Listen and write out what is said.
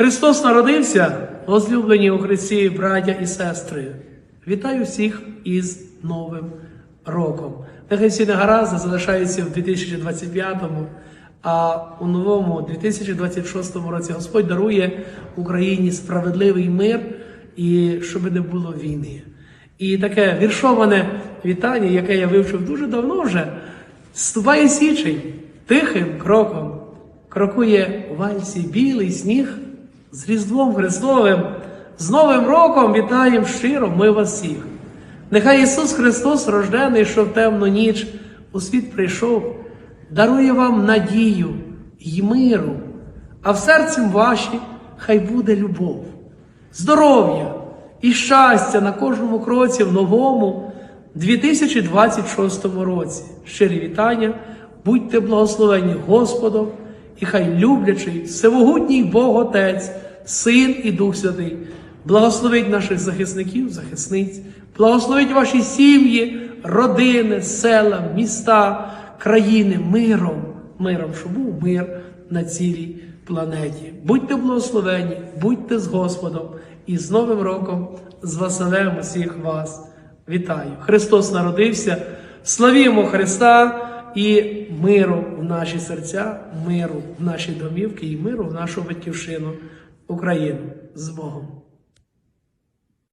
Христос народився, возлюблені у Христі, браття і сестри. Вітаю всіх із Новим роком. Нехай всі негаразди залишаються в 2025-му, а у новому 2026 році Господь дарує Україні справедливий мир і щоб не було війни. І таке віршоване вітання, яке я вивчив дуже давно вже, ступає січень тихим кроком. Крокує у вальсі білий сніг з Різдвом Христовим. З Новим роком вітаємо щиро ми вас всіх. Нехай Ісус Христос, рождений, що в темну ніч у світ прийшов, дарує вам надію й миру, а в серці ваші хай буде любов, здоров'я і щастя на кожному кроці в новому 2026 році. Щирі вітання, будьте благословені Господом, і хай люблячий, всемогутній Бог Отець, Син і Дух Святий, благословить наших захисників, захисниць, благословить ваші сім'ї, родини, села, міста, країни миром, миром, щоб був мир на цілій планеті. Будьте благословені, будьте з Господом і з Новим роком, з Василем усіх вас. Вітаю! Христос народився, славімо Христа і миру в наші серця, миру в наші домівки і миру в нашу батьківщину, Україну з Богом.